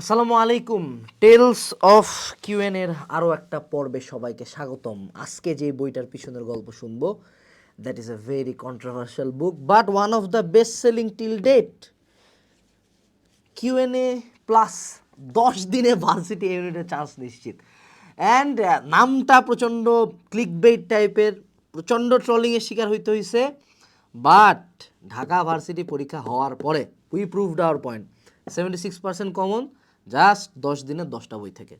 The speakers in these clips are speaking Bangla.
আসসালামু আলাইকুম। টেলস অফ কিউএন এর আরও একটা পর্বে সবাইকে স্বাগতম। আজকে যে বইটার পিছনের গল্প শুনব that is a very controversial book but one of the best selling till date Q n A plus দশ দিনে ভার্সিটি ইউনিটের চান্স নিশ্চিত। অ্যান্ড নামটা প্রচণ্ড ক্লিক বেইট টাইপের প্রচণ্ড ট্রলিংয়ের শিকার হইতে হয়েছে বাট ঢাকা ভার্সিটি পরীক্ষা হওয়ার পরে we proved our point seventy six percent common just দশ দিনের দশটা বই থেকে।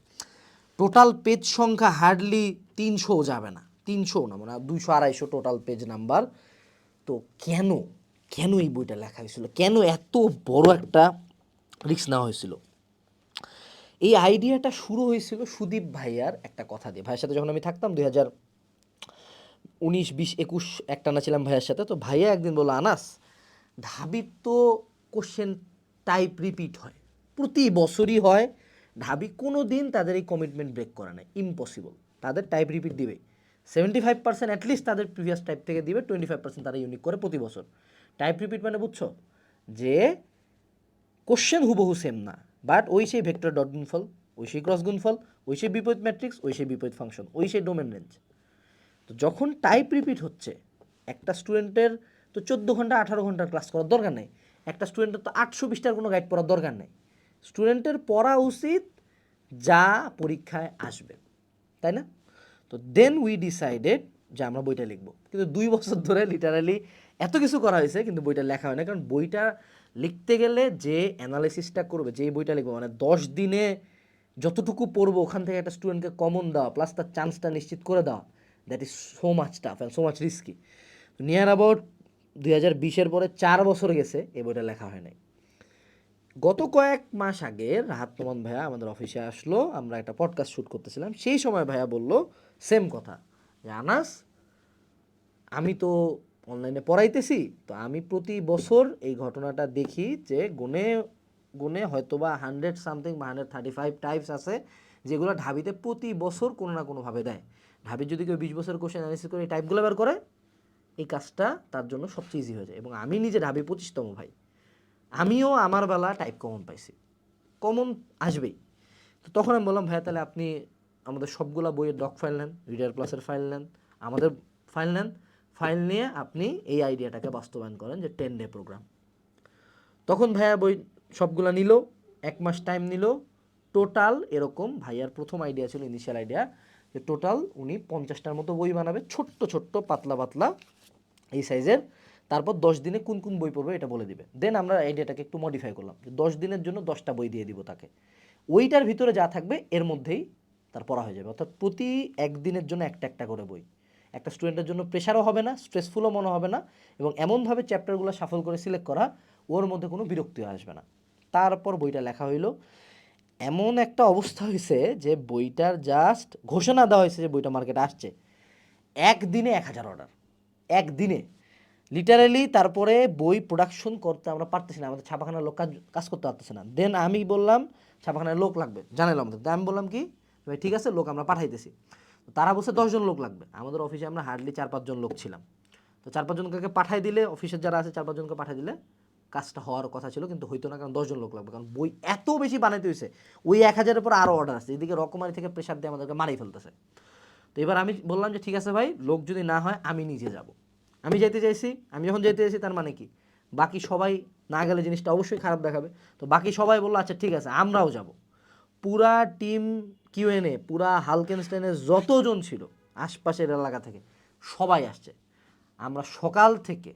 টোটাল পেজ সংখ্যা হার্ডলি তিনশো যাবে না। তিনশো না মানে দুইশো, আড়াইশো টোটাল পেজ নাম্বার তো কেন? কেন এই বইটা লেখা হয়েছিল? কেন এত বড় একটা রিস্ক নেওয়া হয়েছিল? এই আইডিয়াটা শুরু হয়েছিল সুদীপ ভাইয়ার একটা কথা দিয়ে। ভাইয়ের সাথে যখন আমি থাকতাম, দুই হাজার উনিশ, বিশ, একুশ একটানা ছিলাম ভাইয়ের সাথে, তো ভাইয়া একদিন বলল, আনাস ঢাবির তো কোশ্চেন টাইপ রিপিট হয়। প্রতি বছরই হয়। ঢাবি কোনো দিন তাদের এই কমিটমেন্ট ব্রেক করে না ইম্পসিবল তাদের টাইপ রিপিট দিবে। Seventy five percent at least তাদের প্রিভিয়াস টাইপ থেকে দিবে। টোয়েন্টি ফাইভ পার্সেন্ট তারা ইউনিক করে প্রতি বছর। টাইপ রিপিট মানে বুঝছ? যে কোশ্চেন হুবহু সেম না। বাট ওই সেই ভেক্টর ডট গুণফল, ওই সেই ক্রস গুণফল, ওই সেই বিপরীত ম্যাট্রিক্স ওই সেই বিপরীত ফাংশন ওই সেই ডোমেন রেঞ্জ তো যখন টাইপ রিপিট হচ্ছে, একটা স্টুডেন্টের তো চোদ্দ ঘণ্টা আঠারো ঘণ্টার ক্লাস করার দরকার নেই। একটা স্টুডেন্টের তো আটশো বিশটার কোনো গাইড পড়ার দরকার নেই। স্টুডেন্টের পড়া উচিত যা পরীক্ষায় আসবে, তাই না? তো দেন উই ডিসাইডেড যে আমরা বইটা লিখব। কিন্তু দুই বছর ধরে লিটারালি এত কিছু করা হয়েছে, কিন্তু বইটা লেখা হয় না। কারণ বইটা লিখতে গেলে যে অ্যানালাইসিসটা করবে যে বইটা লিখব মানে দশ দিনে যতটুকু পড়ব, ওখান থেকে একটা স্টুডেন্টকে কমন দেওয়া প্লাস তার চান্সটা নিশ্চিত করে দেওয়া that is so much tough and so much risky near about দুই হাজার বিশের পরে চার বছর গেছে, এই বইটা লেখা হয় নাই। গত কয়েক মাস আগে রাহাত নোমান ভাইয়া আমাদের অফিসে আসলো, আমরা একটা পডকাস্ট শ্যুট করতেছিলাম। সেই সময় ভাইয়া বলল সেম কথা। যে, আনাস, আমি তো অনলাইনে পড়াইতেছি, তো আমি প্রতি বছর এই ঘটনাটা দেখি যে, গুনে গুনে হয়তো বা হান্ড্রেড সামথিং বা হান্ড্রেড থার্টি ফাইভ টাইপস আছে, যেগুলো ঢাবিতে প্রতি বছর কোনো না কোনোভাবে দেয়। ঢাবির যদি কেউ বিশ বছর কোশ্চেন অ্যানালিসিস করে এই টাইপগুলো বের করে, এই কাজটা তার জন্য সবচেয়ে ইজি হয়ে যায়। এবং আমি নিজে ঢাবি পঁচিশতম ভাই। আমিও আমার বেলা টাইপ কমন পাইছি। কমন আসবেই। তো তখন আমি বললাম, ভাইয়া, তাহলে আপনি আমাদের সবগুলা বইয়ের ডক ফাইল নেন রিডার প্লাসের ফাইল নেন, আমাদের ফাইল নেন ফাইল নিয়ে আপনি এই আইডিয়াটাকে বাস্তবায়ন করেন যে টেন ডে প্রোগ্রাম তখন ভাইয়া বই সবগুলা নিল, এক মাস টাইম নিল। টোটাল এরকম ভাইয়ার প্রথম আইডিয়া ছিল ইনিশিয়াল আইডিয়া যে টোটাল উনি পঞ্চাশটার মতো বই বানাবে, ছোট্ট ছোট্ট, পাতলা পাতলা, এই সাইজের তারপর দশ দিনে কোন কোন বই পড়বে এটা বলে দিবে। দেন আমরা আইডিয়াটাকে একটু মডিফাই করলাম দশ দিনের জন্য দশটা বই দিয়ে দিব তাকে। ওইটার ভিতরে যা থাকবে এর মধ্যেই তার পড়া হয়ে যাবে। অর্থাৎ প্রতি একদিনের জন্য একটা একটা করে বই। একটা স্টুডেন্টের জন্য প্রেশারও হবে না স্ট্রেসফুলও মনে হবে না এবং এমনভাবে চ্যাপ্টারগুলো সাফল করে সিলেক্ট করা, ওর মধ্যে কোনো বিরক্তিও আসবে না। তারপর বইটা লেখা হইল। এমন একটা অবস্থা হয়েছে যে বইটার জাস্ট ঘোষণা দেওয়া হয়েছে যে বইটা মার্কেটে আসছে। একদিনে এক হাজার অর্ডার একদিনে। লিটারালি তারপরে বই প্রোডাকশন করতে আমরা পারতেছি না, আমাদের ছাপাখানার লোক কাজ কাজ করতে পারতেছে না। দেন আমি বললাম, ছাপাখানার লোক লাগবে। জানালাম আমাদের আমি বললাম কি, ভাই, ঠিক আছে, লোক আমরা পাঠাইতেছি। তারা বলছে দশজন লোক লাগবে। আমাদের অফিসে আমরা হার্ডলি চার পাঁচজন লোক ছিলাম। তো চার পাঁচজনকে পাঠাই দিলে অফিসের যারা আছে, চার পাঁচজনকে পাঠাই দিলে কাজটা হওয়ার কথা ছিল, কিন্তু হইতো না, কারণ দশজন লোক লাগবে। কারণ বই এত বেশি বানাইতে হয়েছে ওই এক হাজারের পর আরও অর্ডার আসছে। এদিকে রকমারি থেকে প্রেশার দিয়ে আমাদেরকে মারাই ফেলতেছে। তো এবার আমি বললাম যে, ঠিক আছে ভাই, লোক যদি না হয়, আমি নিজে যাব। আমি যেতে চাইছি, আমি যখন যেতে চাইছি তার মানে কি? বাকি সবাই না গেলে জিনিসটা অবশ্যই খারাপ দেখাবে। তো বাকি সবাই বলল আচ্ছা ঠিক আছে, আমরাও যাব। পুরা টিম কিউএনএ পুরা হালকেনস্টাইনের যতজন ছিল আশপাশের এলাকা থেকে, সবাই আসছে। আমরা সকাল থেকে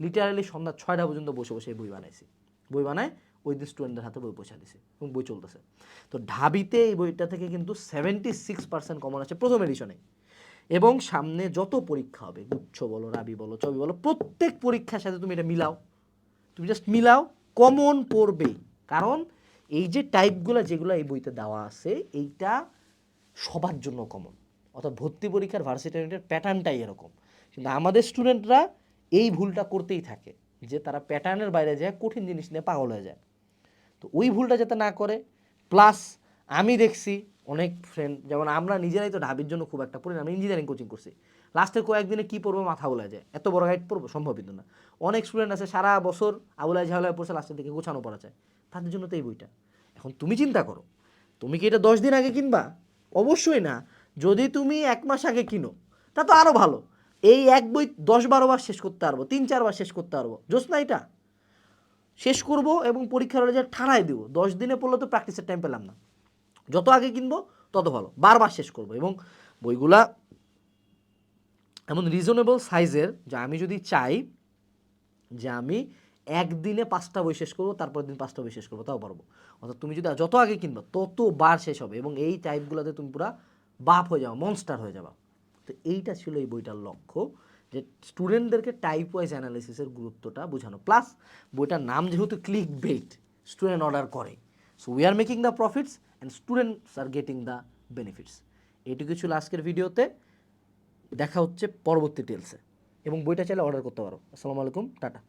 লিটারালি সন্ধ্যা ছয়টা পর্যন্ত বসে বসে বই বানাইছি। বই বানায় ওই দিন স্টুডেন্টদের হাতে বই পৌঁছা দিছি এবং বই চলতেছে। তো ঢাবিতে এই বইটা থেকে কিন্তু সেভেন্টি সিক্স পার্সেন্ট কমন আছে প্রথম এডিশনে এবং সামনে যত পরীক্ষা হবে, গুচ্ছ বলো, রাবি বলো, চবি বলো, প্রত্যেক পরীক্ষার সাথে তুমি এটা মিলাও। তুমি জাস্ট মিলাও কমন পড়বেই কারণ এই যে টাইপগুলো যেগুলো এই বইতে দেওয়া আছে, এইটা সবার জন্য কমন অর্থাৎ ভর্তি পরীক্ষার ভার্সিটি প্যাটার্নটাই এরকম। কিন্তু আমাদের স্টুডেন্টরা এই ভুলটা করতেই থাকে, যে তারা প্যাটার্নের বাইরে যায়, কঠিন জিনিস নিয়ে পাগল হয়ে যায়। তো ওই ভুলটা যাতে না করে প্লাস আমি দেখছি অনেক ফ্রেন্ড যেমন আমরা নিজেরাই তো ঢাবির জন্য খুব একটা পড়ি আমি ইঞ্জিনিয়ারিং কোচিং করছি। লাস্টের কয়েকদিনে কী পড়ব মাথা বলে যায়। এত বড় গাইড পড়ব, সম্ভব কিন্তু না। অনেক স্টুডেন্ট আছে, সারা বছর আবুলাই ঝাউলাই পড়ছে লাস্টের দিকে গোছানো পড়া যায়। তাদের জন্য তো এই বইটা। এখন তুমি চিন্তা করো, তুমি কি এটা দশ দিন আগে কিনবা? অবশ্যই না। যদি তুমি এক মাস আগে কিনো, তা তো আরও ভালো। এই এক বই দশ বারো বার শেষ করতে পারব, তিন চারবার শেষ করতে পারব। না এটা। শেষ করব এবং পরীক্ষার রেজাল্ট ঠাড়াই দেবো। দশ দিনে পড়লে তো প্র্যাকটিসের টাইম পেলাম না। যত আগে কিনবো, তত ভালো। বারবার শেষ করব। এবং বইগুলা এমন রিজনেবল সাইজের যে আমি যদি চাই যে আমি একদিনে পাঁচটা বই শেষ করব তারপর দিন পাঁচটা বই শেষ করব, তাও পারব। অর্থাৎ তুমি যদি যত আগে কিনবা তত বার শেষ হবে এবং এই টাইপগুলোতে তুমি পুরা বাপ হয়ে যাও মনস্টার হয়ে যাবা। তো এইটা ছিল এই বইটার লক্ষ্য, যে স্টুডেন্টদেরকে টাইপ ওয়াইজ অ্যানালিসিসের গুরুত্বটা বোঝানো। প্লাস বইটার নাম যেহেতু ক্লিক বেট স্টুডেন্ট অর্ডার করে। So we are making the profits and students are getting the benefits এটুকু ছিল আজকের ভিডিওতে। দেখা হচ্ছে পরবর্তী টেলসে এবং বইটা চাইলে অর্ডার করতে পারো। আসসালামু আলাইকুম। টাটা।